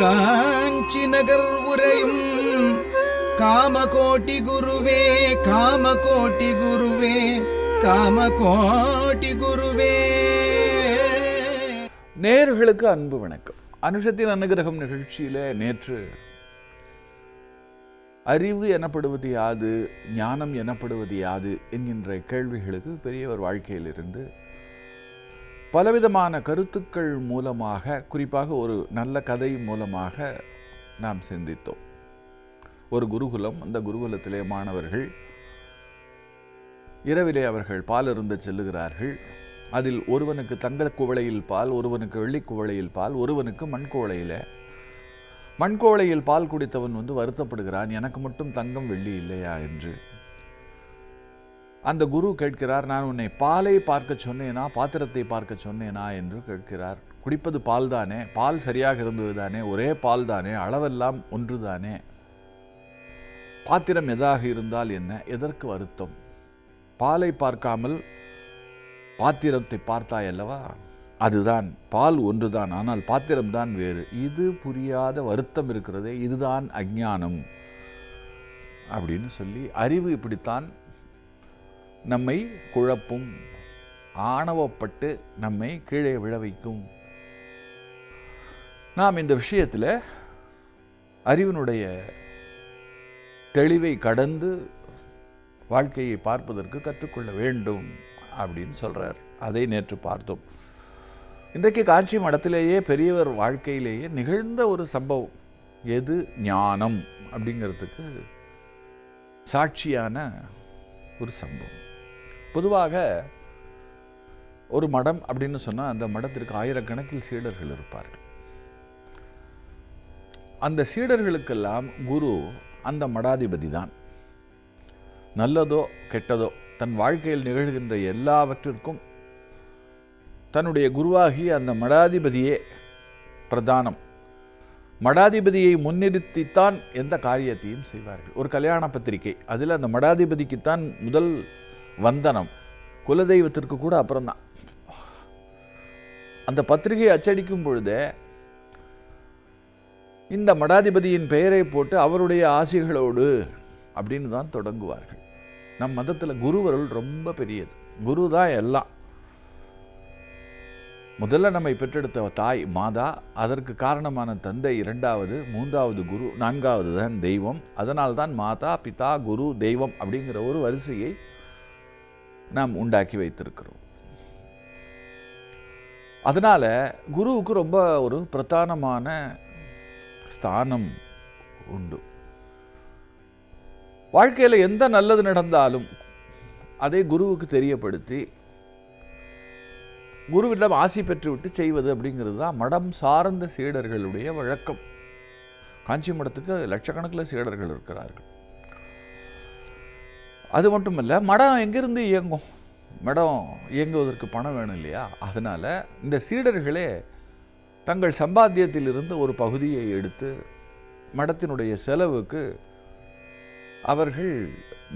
காஞ்சி நகர் உரையும் காமகோட்டி குருவே காமகோட்டி குருவே காமகோட்டி குருவே. நேர்களுக்கு அன்பு வணக்கம். அனுஷத்தின் அனுகிரகம் நிகழ்ச்சியில நேற்று அறிவு எனப்படுவது யாது ஞானம் எனப்படுவது யாது என்கின்ற கேள்விகளுக்கு பெரியவர் வாழ்க்கையிலிருந்து பலவிதமான கருத்துக்கள் மூலமாக குறிப்பாக ஒரு நல்ல கதை மூலமாக நாம் சிந்தித்தோம். ஒரு குருகுலம் அந்த குருகுலத்திலே மாணவர்கள் இரவிலே அவர்கள் பால் இருந்து செல்லுகிறார்கள். அதில் ஒருவனுக்கு தங்க குவளையில் பால் ஒருவனுக்கு வெள்ளி குவளையில் பால் ஒருவனுக்கு மண் மண்கோளையில் மண் பால் குடித்தவன் வந்து வருத்தப்படுகிறான் எனக்கு மட்டும் தங்கம் வெள்ளி இல்லையா? என்று. அந்த குரு கேட்கிறார் நான் உன்னை பாலை பார்க்க சொன்னேனா பாத்திரத்தை பார்க்க சொன்னேனா? என்று கேட்கிறார். குடிப்பது பால் தானே பால் சரியாக இருந்தது தானே ஒரே பால் தானே அளவெல்லாம் ஒன்று தானே பாத்திரம் எதாக இருந்தால் என்ன? எதற்கு வருத்தம்? பாலை பார்க்காமல் பாத்திரத்தை பார்த்தாய் அல்லவா? அதுதான் பால் ஒன்றுதான் ஆனால் பாத்திரம்தான் வேறு. இது புரியாத வருத்தம் இருக்கிறதே இதுதான் அஞ்ஞானம் அப்படின்னு சொல்லி அறிவு இப்படித்தான் நம்மை குழப்பும். ஆணவப்பட்டு நம்மை கீழே விழ வைக்கும். நாம் இந்த விஷயத்தில் அறிவினுடைய தெளிவை கடந்து வாழ்க்கையை பார்ப்பதற்கு கற்றுக்கொள்ள வேண்டும் அப்படின்னு சொல்கிறார் அதை நேற்று பார்த்தோம். இன்றைக்கு காஞ்சி மடத்திலேயே பெரியவர் வாழ்க்கையிலேயே நிகழ்ந்த ஒரு சம்பவம். எது? ஞானம் அப்படிங்கிறதுக்கு சாட்சியான ஒரு சம்பவம். பொதுவாக ஒரு மடம் அப்படின்னு சொன்னால் அந்த மடத்திற்கு ஆயிரக்கணக்கில் சீடர்கள் இருப்பார்கள். அந்த சீடர்களுக்கெல்லாம் குரு அந்த மடாதிபதி தான் நல்லதோ கெட்டதோ தன் வாழ்க்கையில் நிகழ்கின்ற எல்லாவற்றிற்கும் தன்னுடைய குருவாகி அந்த மடாதிபதியே பிரதானம். மடாதிபதியை முன்னிறுத்தித்தான் எந்த காரியத்தையும் செய்வார்கள். ஒரு கல்யாண பத்திரிகை அதில் அந்த மடாதிபதிக்குத்தான் முதல் வந்தனம். குலதெய்வத்திற்கு கூட அப்புறம்தான். அந்த பத்திரிகையை அச்சடிக்கும் பொழுதே இந்த மடாதிபதியின் பெயரை போட்டு அவருடைய ஆசைகளோடு அப்படின்னு தான் தொடங்குவார்கள். நம் மதத்தில் குருவருள் ரொம்ப பெரியது. குரு தான் எல்லாம். முதல்ல நம்மை பெற்றெடுத்த தாய் மாதா அதற்கு காரணமான தந்தை இரண்டாவது மூன்றாவது குரு நான்காவது தான் தெய்வம். அதனால் தான் மாதா பிதா குரு தெய்வம் அப்படிங்கிற ஒரு வரிசையை நாம் உண்டாக்கி வைத்திருக்கிறோம். அதனால குருவுக்கு ரொம்ப ஒரு பிரதானமான ஸ்தானம் உண்டு. வாழ்க்கையில் எந்த நல்லது நடந்தாலும் அதை குருவுக்கு தெரியப்படுத்தி குருவிடம் ஆசி பெற்றுவிட்டு செய்வது அப்படிங்கிறது தான் மடம் சார்ந்த சீடர்களுடைய வழக்கம். காஞ்சி மடத்துக்கு லட்சக்கணக்கில் சீடர்கள் இருக்கிறார்கள். அது மட்டுமல்ல மடம் எங்கேருந்து இயங்கும்? மடம் இயங்குவதற்கு பணம் வேணும் இல்லையா? அதனால் இந்த சீடர்களே தங்கள் சம்பாத்தியத்திலிருந்து ஒரு பகுதியை எடுத்து மடத்தினுடைய செலவுக்கு அவர்கள்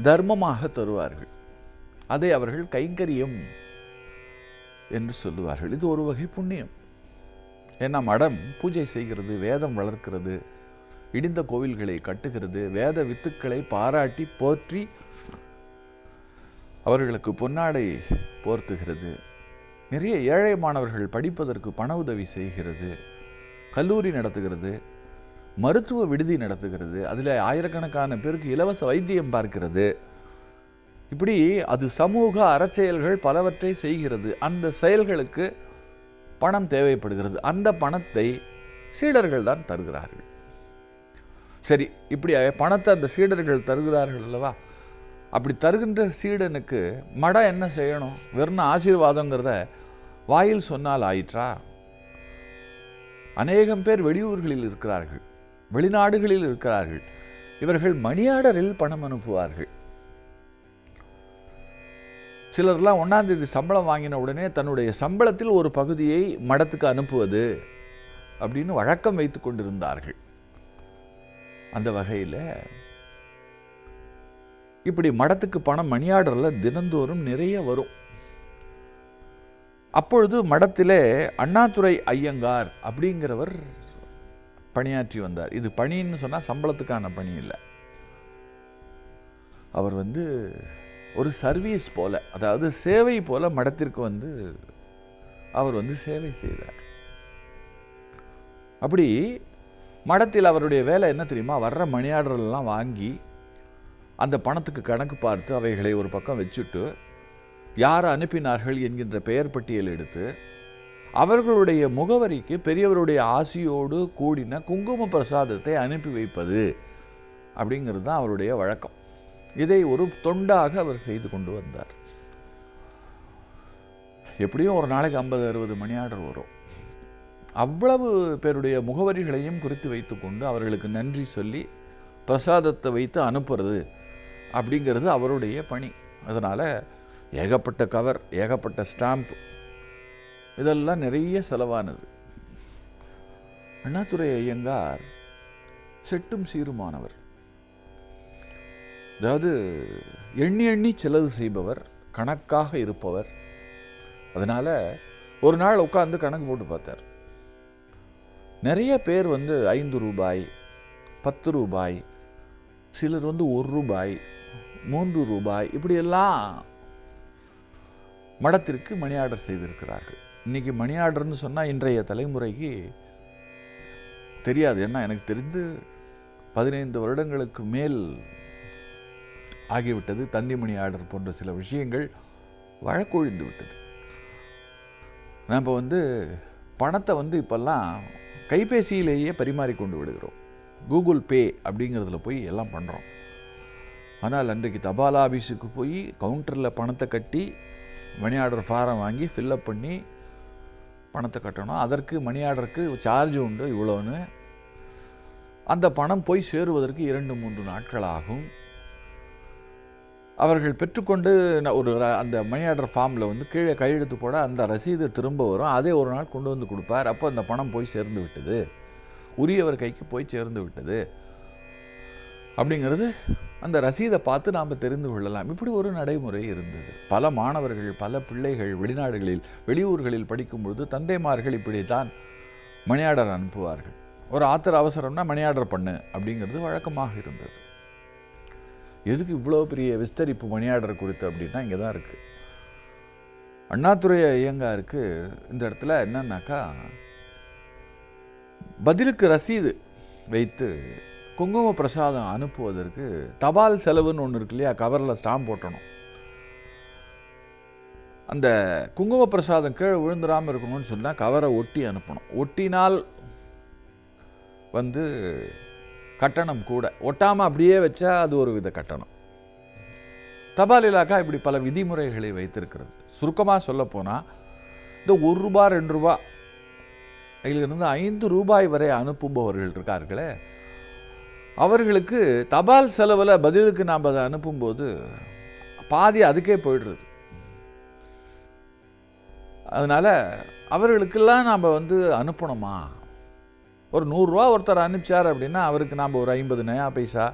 தர்மமாக தருவார்கள். அதை அவர்கள் கைங்கரியம் என்று சொல்லுவார்கள். இது ஒரு வகை புண்ணியம். ஏன்னா மடம் பூஜை செய்கிறது வேதம் வளர்க்கிறது இடிந்த கோவில்களை கட்டுகிறது வேத வித்துக்களை பாராட்டி போற்றி அவர்களுக்கு பொன்னாடை போர்த்துகிறது. நிறைய ஏழை மாணவர்கள் படிப்பதற்கு பண உதவி செய்கிறது. கல்லூரி நடத்துகிறது. மருத்துவ விடுதி நடத்துகிறது. அதில் ஆயிரக்கணக்கான பேருக்கு இலவச வைத்தியம் பார்க்கிறது. இப்படி அது சமூக அறச்செயல்கள் பலவற்றை செய்கிறது. அந்த செயல்களுக்கு பணம் தேவைப்படுகிறது. அந்த பணத்தை சீடர்கள் தான் தருகிறார்கள். சரி இப்படி பணத்தை அந்த சீடர்கள் தருகிறார்கள் அல்லவா? அப்படி தருகின்ற சீடனுக்கு மடம் என்ன செய்யணும்? வெறும் ஆசீர்வாதங்கிறத வாயில் சொன்னால் ஆயிற்றா? அநேகம் பேர் வெளியூர்களில் இருக்கிறார்கள் வெளிநாடுகளில் இருக்கிறார்கள். இவர்கள் மணியாடரில் பணம் அனுப்புவார்கள். சிலர்லாம் ஒன்றாந்தேதி சம்பளம் வாங்கின உடனே தன்னுடைய சம்பளத்தில் ஒரு பகுதியை மடத்துக்கு அனுப்புவது அப்படின்னு வழக்கம் வைத்து கொண்டிருந்தார்கள். அந்த வகையில் இப்படி மடத்துக்கு பணம் மணியார்டரில் தினந்தோறும் நிறைய வரும். அப்பொழுது மடத்திலே அண்ணாதுரை ஐயங்கார் அப்படிங்கிறவர் பணியாற்றி வந்தார். இது பணின்னு சொன்னால் சம்பளத்துக்கான பணி இல்லை. அவர் வந்து ஒரு சர்வீஸ் போல அதாவது சேவை போல மடத்திற்கு வந்து அவர் வந்து சேவை செய்தார். அப்படி மடத்தில் அவருடைய வேலை என்ன தெரியுமா? வர்ற மணி ஆர்டர் எல்லாம் வாங்கி அந்த பணத்துக்கு கணக்கு பார்த்து அவைகளை ஒரு பக்கம் வச்சுட்டு யார் அனுப்பினார்கள்? என்கின்ற பெயர் பட்டியல் எடுத்து அவர்களுடைய முகவரிக்கு பெரியவருடைய ஆசியோடு கூடின குங்கும பிரசாதத்தை அனுப்பி வைப்பது அப்படிங்கிறது தான் அவருடைய வழக்கம். இதை ஒரு தொண்டாக அவர் செய்து கொண்டு வந்தார். எப்படியும் ஒரு நாளைக்கு ஐம்பது அறுபது மணி ஆர்டர் வரும். அவ்வளவு பேருடைய முகவரிகளையும் குறித்து வைத்துக்கொண்டு அவர்களுக்கு நன்றி சொல்லி பிரசாதத்தை வைத்து அனுப்புறது அப்படிங்கிறது அவருடைய பணி. அதனால் ஏகப்பட்ட கவர் ஏகப்பட்ட ஸ்டாம்ப் இதெல்லாம் நிறைய செலவானது. அண்ணாதுரை ஐயங்கார் செட்டும் சீருமானவர். அதாவது எண்ணி எண்ணி செலவு செய்பவர் கணக்காக இருப்பவர். அதனால் ஒரு நாள் உட்காந்து கணக்கு போட்டு பார்த்தார். நிறைய பேர் வந்து ஐந்து ரூபாய் பத்து ரூபாய் சிலர் வந்து ஒரு ரூபாய் மூன்று ரூபாய் இப்படியெல்லாம் மடத்திற்கு மணி ஆர்டர் செய்திருக்கிறார்கள். இன்னைக்கு மணி ஆர்டர்னு சொன்னால் இன்றைய தலைமுறைக்கு தெரியாது. ஏன்னா எனக்கு தெரிந்து பதினைந்து வருடங்களுக்கு மேல் ஆகிவிட்டது தந்தி மணி ஆர்டர் போன்ற சில விஷயங்கள் வழக்கொழிந்து விட்டது. நம்ம வந்து பணத்தை வந்து இப்போல்லாம் கைபேசியிலேயே பரிமாறிக்கொண்டு விடுகிறோம். கூகுள் பே அப்படிங்கிறதுல போய் எல்லாம் பண்ணுறோம் ஆனால் அன்றைக்கு தபால் ஆஃபீஸுக்கு போய் கவுண்டரில் பணத்தை கட்டி மணி ஆர்டர் ஃபாரம் வாங்கி ஃபில்லப் பண்ணி பணத்தை கட்டணும். அதற்கு மணி ஆர்டருக்கு சார்ஜ் உண்டு இவ்வளோன்னு அந்த பணம் போய் சேருவதற்கு இரண்டு மூன்று நாட்கள் ஆகும். அவர்கள் பெற்றுக்கொண்டு ஒரு அந்த மணி ஆர்டர் ஃபார்மில் வந்து கீழே கையெழுத்து போட அந்த ரசீது திரும்ப வரும். அதே ஒரு நாள் கொண்டு வந்து கொடுப்பார். அப்போ அந்த பணம் போய் சேர்ந்து விட்டது. உரியவர் கைக்கு போய் சேர்ந்து விட்டது. அப்படிங்கிறது அந்த ரசீதை பார்த்து நாம் தெரிந்து கொள்ளலாம். இப்படி ஒரு நடைமுறை இருந்தது. பல மாணவர்கள் பல பிள்ளைகள் வெளிநாடுகளில் வெளியூர்களில் படிக்கும் பொழுது தந்தைமார்கள் இப்படி தான் மணியாடர் அனுப்புவார்கள். ஒரு ஆத்திர அவசரம்னா மணியாடர் பண்ணு அப்படிங்கிறது வழக்கமாக இருந்தது. எதுக்கு இவ்வளோ பெரிய விஸ்தரிப்பு மணியாடர் குறித்து அப்படின்னா இங்கே தான் இருக்குது அண்ணாதுரை ஐயங்காருக்கு இந்த இடத்துல என்னன்னாக்கா பதிலுக்கு ரசீது வைத்து குங்கும பிரசாதம் அனுப்புவதற்கு தபால் செலவுன்னு ஒன்று இருக்கு இல்லையா? கவரில் ஸ்டாம்ப் போட்டணும். அந்த குங்கும பிரசாதம் கீழே விழுந்துடாமல் இருக்கணும்னு சொன்னால் கவரை ஒட்டி அனுப்பணும். ஒட்டினால் வந்து கட்டணம் கூட. ஒட்டாமல் அப்படியே வச்சா அது ஒரு வித கட்டணம். தபால் இலாக்கா இப்படி பல விதிமுறைகளை வைத்திருக்கிறது. சுருக்கமாக சொல்லப்போனால் இந்த ஒரு ரூபா ரெண்டு ரூபா இதிலிருந்து ஐந்து ரூபாய் வரை அனுப்புபவர்கள் இருக்கார்களே அவர்களுக்கு தபால் செலவில் பதிலுக்கு நாம் அதை அனுப்பும்போது பாதி அதுக்கே போயிடுறது. அதனால் அவர்களுக்கெல்லாம் நாம் வந்து அனுப்பணுமா? ஒரு நூறுரூவா ஒருத்தர் அனுப்பிச்சார் அப்படின்னா அவருக்கு நாம் ஒரு ஐம்பது நயா பைசா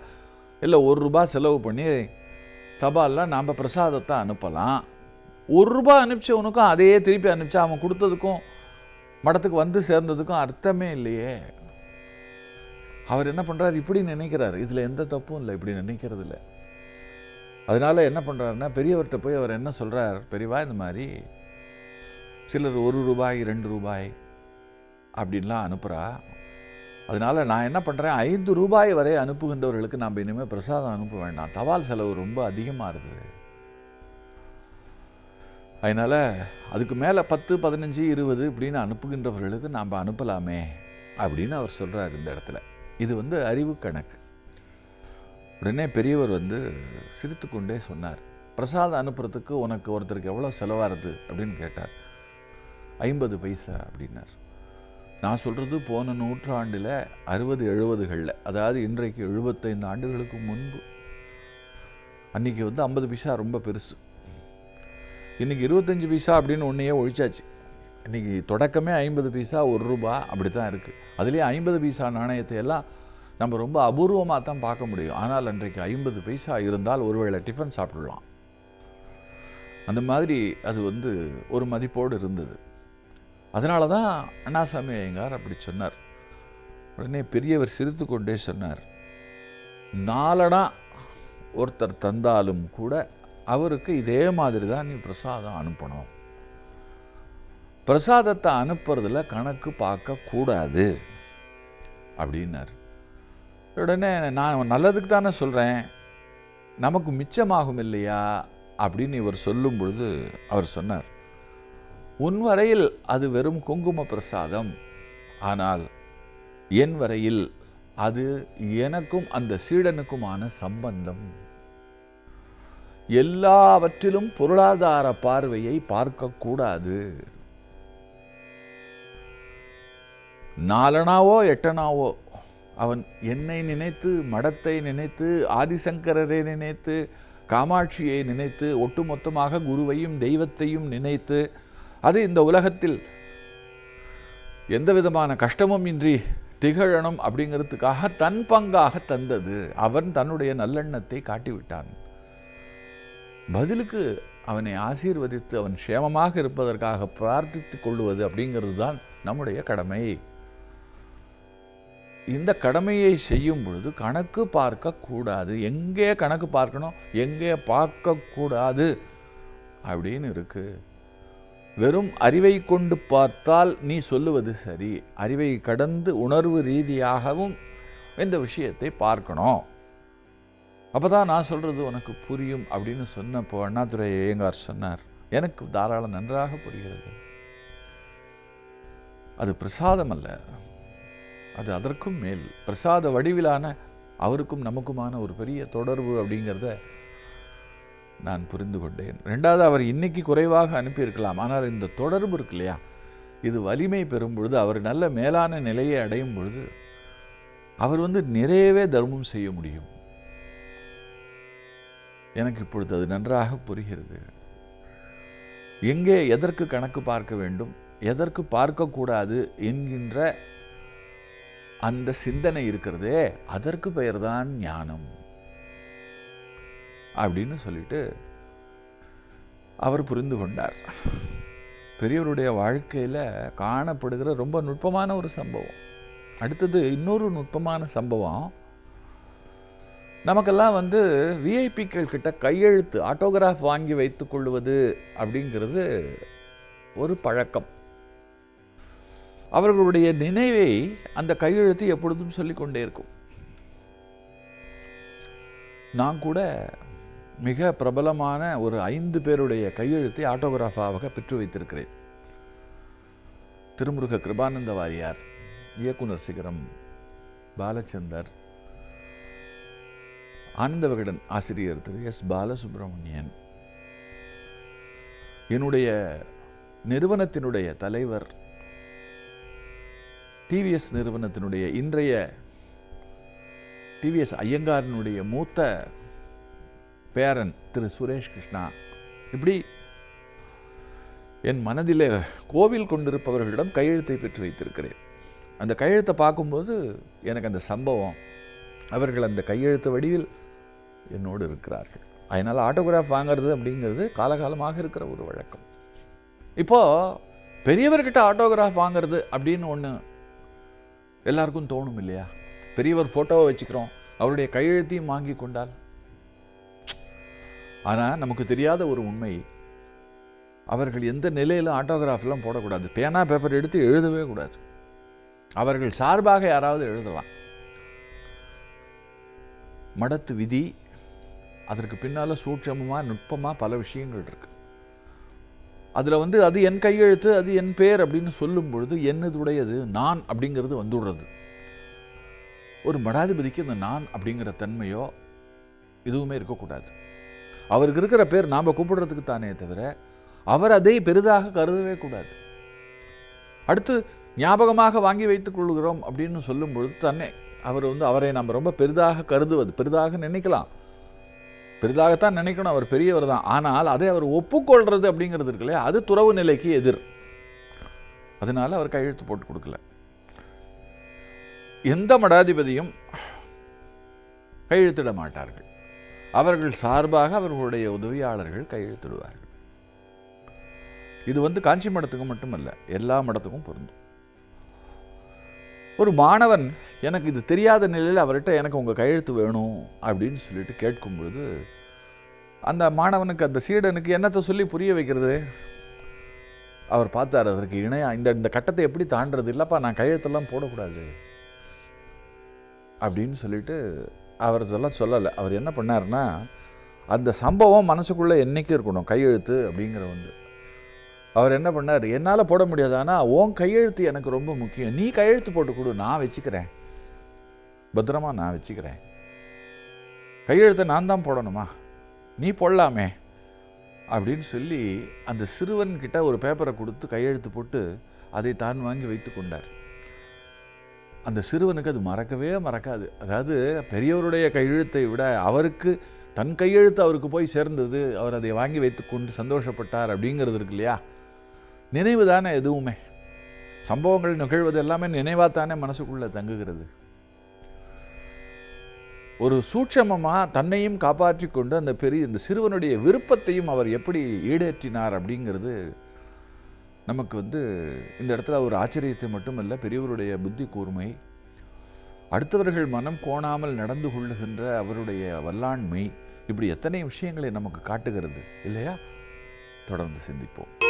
இல்லை ஒரு ரூபா செலவு பண்ணி தபாலில் நாம் பிரசாதத்தை அனுப்பலாம். ஒரு ரூபா அனுப்பிச்சவனுக்கும் அதையே திருப்பி அனுப்பிச்சா அவன் கொடுத்ததுக்கும் மடத்துக்கு வந்து சேர்ந்ததுக்கும் அர்த்தமே இல்லையே. அவர் என்ன பண்ணுறாரு இப்படி நினைக்கிறார். இதில் எந்த தப்பும் இல்லை. இப்படி நினைக்கிறது இல்லை. அதனால என்ன பண்ணுறாருன்னா பெரியவர்கிட்ட போய் அவர் என்ன சொல்கிறார் பெரியவா இந்த மாதிரி சிலர் ஒரு ரூபாய் ரெண்டு ரூபாய் அப்படின்லாம் அனுப்புகிறா அதனால் நான் என்ன பண்ணுறேன் ஐந்து ரூபாய் வரை அனுப்புகின்றவர்களுக்கு நாம் இனிமேல் பிரசாதம் அனுப்ப வேண்டாம். தபால் செலவு ரொம்ப அதிகமாக இருக்குது. அதனால் அதுக்கு மேலே பத்து பதினஞ்சு இருபது இப்படின்னு அனுப்புகின்றவர்களுக்கு நாம் அனுப்பலாமே அப்படின்னு அவர் சொல்கிறார் இந்த இடத்துல. இது வந்து அறிவு கணக்கு. உடனே பெரியவர் வந்து சிரித்துக்கொண்டே சொன்னார் பிரசாதம் அனுப்புறதுக்கு உனக்கு ஒருத்தருக்கு எவ்வளோ செலவாகுது அப்படின்னு கேட்டார். ஐம்பது பைசா அப்படின்னார். நான் சொல்கிறது போன நூற்றாண்டில் அறுபது எழுபதுகளில் அதாவது இன்றைக்கு எழுபத்தைந்து ஆண்டுகளுக்கு முன்பு. அன்றைக்கி வந்து ஐம்பது பைசா ரொம்ப பெருசு. இன்றைக்கி இருபத்தஞ்சி பைசா அப்படின்னு ஒன்றையே ஒழிச்சாச்சு. இன்றைக்கி தொடக்கமே ஐம்பது பைசா ஒரு ரூபா அப்படி தான் இருக்குது அதுலேயே ஐம்பது பைசா நாணயத்தை எல்லாம் நம்ம ரொம்ப அபூர்வமாக தான் பார்க்க முடியும். ஆனால் அன்றைக்கு ஐம்பது பைசா இருந்தால் ஒருவேளை டிஃபன் சாப்பிடலாம். அந்த மாதிரி அது வந்து ஒரு மதிப்போடு இருந்தது. அதனால தான் அண்ணாசாமி ஐயங்கார் அப்படி சொன்னார். உடனே பெரியவர் சிரித்து கொண்டே சொன்னார் நாலனா ஒருத்தர் தந்தாலும் கூட அவருக்கு இதே மாதிரி தான் நீ பிரசாதம் அனுப்பணும். பிரசாதத்தை அனுப்புறதுல கணக்கு பார்க்கக்கூடாது. அப்படின்னார். உடனே நான் நல்லதுக்கு தானே சொல்கிறேன் நமக்கு மிச்சமாகும் இல்லையா? அப்படின்னு இவர் சொல்லும் பொழுது அவர் சொன்னார். உன் வரையில் அது வெறும் குங்கும பிரசாதம். ஆனால் என் வரையில் அது எனக்கும் அந்த சீடனுக்குமான சம்பந்தம். எல்லாவற்றிலும் பொருளாதார பார்வையை பார்க்கக்கூடாது. நாலனாவோ எட்டனாவோ அவன் என்னை நினைத்து மடத்தை நினைத்து ஆதிசங்கரரை நினைத்து காமாட்சியை நினைத்து ஒட்டுமொத்தமாக குருவையும் தெய்வத்தையும் நினைத்து அது இந்த உலகத்தில் எந்த விதமான கஷ்டமும் இன்றி திகழணும் அப்படிங்கிறதுக்காக தன் பங்காக தந்தது. அவன் தன்னுடைய நல்லெண்ணத்தை காட்டிவிட்டான். பதிலுக்கு அவனை ஆசீர்வதித்து அவன் சேமமாக இருப்பதற்காக பிரார்த்தித்துக் கொள்வது அப்படிங்கிறது தான் நம்முடைய கடமை. இந்த கடமையை செய்யும் பொழுது கணக்கு பார்க்கக்கூடாது எங்கே கணக்கு பார்க்கணும்? எங்கே பார்க்கக்கூடாது அப்படின்னு இருக்கு. வெறும் அறிவை கொண்டு பார்த்தால் நீ சொல்லுவது சரி. அறிவை கடந்து உணர்வு ரீதியாகவும் இந்த விஷயத்தை பார்க்கணும். அப்பதான் நான் சொல்கிறது உனக்கு புரியும் அப்படின்னு சொன்னப்போ அண்ணாதுரை ஐயங்கார் சொன்னார். எனக்கு தாராளம் நன்றாக புரிகிறது. அது பிரசாதம் அல்ல. அது அதற்கும் மேல். பிரசாத வடிவிலான அவருக்கும் நமக்குமான ஒரு பெரிய தொடர்பு அப்படிங்கிறத நான் புரிந்து கொண்டேன். ரெண்டாவது அவர் இன்னைக்கு குறைவாக அனுப்பியிருக்கலாம். ஆனால் இந்த தொடர்பு இருக்கு இல்லையா? இது வலிமை பெறும் பொழுது அவர் நல்ல மேலான நிலையை அடையும் பொழுது அவர் வந்து நிறையவே தர்மம் செய்ய முடியும். எனக்கு இப்பொழுது அது நன்றாக புரிகிறது. எங்கே எதற்கு கணக்கு பார்க்க வேண்டும்? எதற்கு பார்க்கக்கூடாது? என்கின்ற அந்த சிந்தனை இருக்கிறதே அதற்கு பெயர் தான் ஞானம். அப்படின்னு சொல்லிட்டு அவர் புரிந்து கொண்டார். பெரியவருடைய வாழ்க்கையில் காணப்படுகிற ரொம்ப நுட்பமான ஒரு சம்பவம். அடுத்தது இன்னொரு நுட்பமான சம்பவம். நமக்கெல்லாம் வந்து விஐபிக்கள் கிட்ட கையெழுத்து ஆட்டோகிராஃப் வாங்கி வைத்துக்கொள்வது அப்படிங்கிறது ஒரு பழக்கம். அவர்களுடைய நினைவை அந்த கையெழுத்து எப்பொழுதும் சொல்லிக்கொண்டே இருக்கும். நான் கூட மிக பிரபலமான ஒரு ஐந்து பேருடைய கையெழுத்தை ஆட்டோகிராஃபாக பெற்று வைத்திருக்கிறேன். திருமுருக கிருபானந்த வாரியார் இயக்குனர் சிகரம் பாலச்சந்தர் ஆனந்த விகடன் ஆசிரியர் திரு எஸ். பாலசுப்ரமணியன் என்னுடைய நிறுவனத்தினுடைய தலைவர் டிவிஎஸ் நிறுவனத்தினுடைய இன்றைய டிவிஎஸ் ஐயங்காரனுடைய மூத்த பேரன் திரு சுரேஷ் கிருஷ்ணா. இப்படி என் மனதிலே கோவில் கொண்டிருப்பவர்களிடம் கையெழுத்தை பெற்று வைத்திருக்கிறேன். அந்த கையெழுத்தை பார்க்கும்போது எனக்கு அந்த சம்பவம் அவர்கள் அந்த கையெழுத்து வடிவில் என்னோடு இருக்கிறார்கள். அதனால் ஆட்டோகிராஃப் வாங்குறது அப்படிங்கிறது காலகாலமாக இருக்கிற ஒரு வழக்கம். இப்போது பெரியவர்கிட்ட ஆட்டோகிராஃப் வாங்குறது அப்படின்னு ஒன்று எல்லாருக்கும் தோணும் இல்லையா? பெரியவர் ஃபோட்டோவை வச்சுக்கிறோம். அவருடைய கையெழுத்தையும் வாங்கி கொண்டால். ஆனால் நமக்கு தெரியாத ஒரு உண்மை. அவர்கள் எந்த நிலையிலும் ஆட்டோகிராஃப்லாம் போடக்கூடாது. பேனா பேப்பர் எடுத்து எழுதவே கூடாது. அவர்கள் சார்பாக யாராவது எழுதலாம். மடத்து விதி அதற்கு பின்னால் சூட்சமமாக நுட்பமாக பல விஷயங்கள் இருக்குது அதில் வந்து அது என் கையெழுத்து அது என் பேர் அப்படின்னு சொல்லும் பொழுது என்னதுடையது? நான் அப்படிங்கிறது வந்துடுறது. ஒரு மடாதிபதிக்கு இந்த நான் அப்படிங்கிற தன்மையோ எதுவுமே இருக்கக்கூடாது. அவருக்கு இருக்கிற பேர் நாம் கூப்பிடுறதுக்கு தானே தவிர அவர் அதை பெரிதாக கருதவே கூடாது. அடுத்து ஞாபகமாக வாங்கி வைத்துக் கொள்கிறோம் அப்படின்னு சொல்லும் பொழுது தன்னை அவர் வந்து அவரை நம்ம ரொம்ப பெரிதாக கருதுவது பெரிதாக நினைக்கலாம். பெரிதாகத்தான் நினைக்கணும் அவர் பெரியவர் தான். ஆனால் அதை அவர் ஒப்புக்கொள்வது அப்படிங்கிறது இருக்குல்ல அது துறவு நிலைக்கு எதிர். அதனால அவர் கையெழுத்து போட்டு கொடுக்கல. எந்த மடாதிபதியும் கையெழுத்திட மாட்டார்கள். அவர்கள் சார்பாக அவர்களுடைய உதவியாளர்கள் கையெழுத்திடுவார்கள். இது வந்து காஞ்சி மடத்துக்கு மட்டுமல்ல எல்லா மடத்துக்கும் பொருந்தும். ஒரு மாணவன் எனக்கு இது தெரியாத நிலையில் அவர்கிட்ட எனக்கு உங்கள் கையெழுத்து வேணும் அப்படின்னு சொல்லிட்டு கேட்கும் பொழுது அந்த மாணவனுக்கு அந்த சீடனுக்கு என்னத்தை சொல்லி புரிய வைக்கிறது? அவர் பார்த்தார் அதற்கு இணையாக இந்த இந்த கட்டத்தை எப்படி தாண்டுறது? இல்லைப்பா நான் கையெழுத்தெல்லாம் போடக்கூடாது அப்படின்னு சொல்லிட்டு அவர் இதெல்லாம் சொல்லலை. அவர் என்ன பண்ணாருன்னா அந்த சம்பவம் மனசுக்குள்ளே என்றைக்கும் இருக்கணும் கையெழுத்து அப்படிங்கிற வந்து அவர் என்ன பண்ணார்? என்னால் போட முடியாது ஆனால் உன் கையெழுத்து எனக்கு ரொம்ப முக்கியம். நீ கையெழுத்து போட்டு கொடு நான் வச்சுக்கிறேன். பத்திரமா நான் வச்சுக்கிறேன். கையெழுத்தை நான் தான் போடணுமா? நீ போடலாமே. அப்படின்னு சொல்லி அந்த சிறுவன் கிட்ட ஒரு பேப்பரை கொடுத்து கையெழுத்து போட்டு அதை தான் வாங்கி வைத்து கொண்டார். அந்த சிறுவனுக்கு அது மறக்கவே மறக்காது. அதாவது பெரியவருடைய கையெழுத்தை விட அவருக்கு தன் கையெழுத்து அவருக்கு போய் சேர்ந்தது அவர் அதை வாங்கி வைத்து கொண்டு சந்தோஷப்பட்டார் அப்படிங்கிறது இருக்கு இல்லையா? நினைவு தானே எதுவுமே? சம்பவங்கள் நிகழ்வது எல்லாமே நினைவாக தானே மனசுக்குள்ளே தங்குகிறது. ஒரு சூட்சமமாக தன்னையும் காப்பாற்றி கொண்டு அந்த பெரிய இந்த சிறுவனுடைய விருப்பத்தையும் அவர் எப்படி ஈடேற்றினார் அப்படிங்கிறது நமக்கு வந்து இந்த இடத்துல ஒரு ஆச்சரியத்தை மட்டுமல்ல பெரியவருடைய புத்தி கூர்மை அடுத்தவர்கள் மனம் கோணாமல் நடந்து கொள்ளுகின்ற அவருடைய வல்லாண்மை இப்படி எத்தனை விஷயங்களை நமக்கு காட்டுகிறது இல்லையா? தொடர்ந்து சிந்திப்போம்.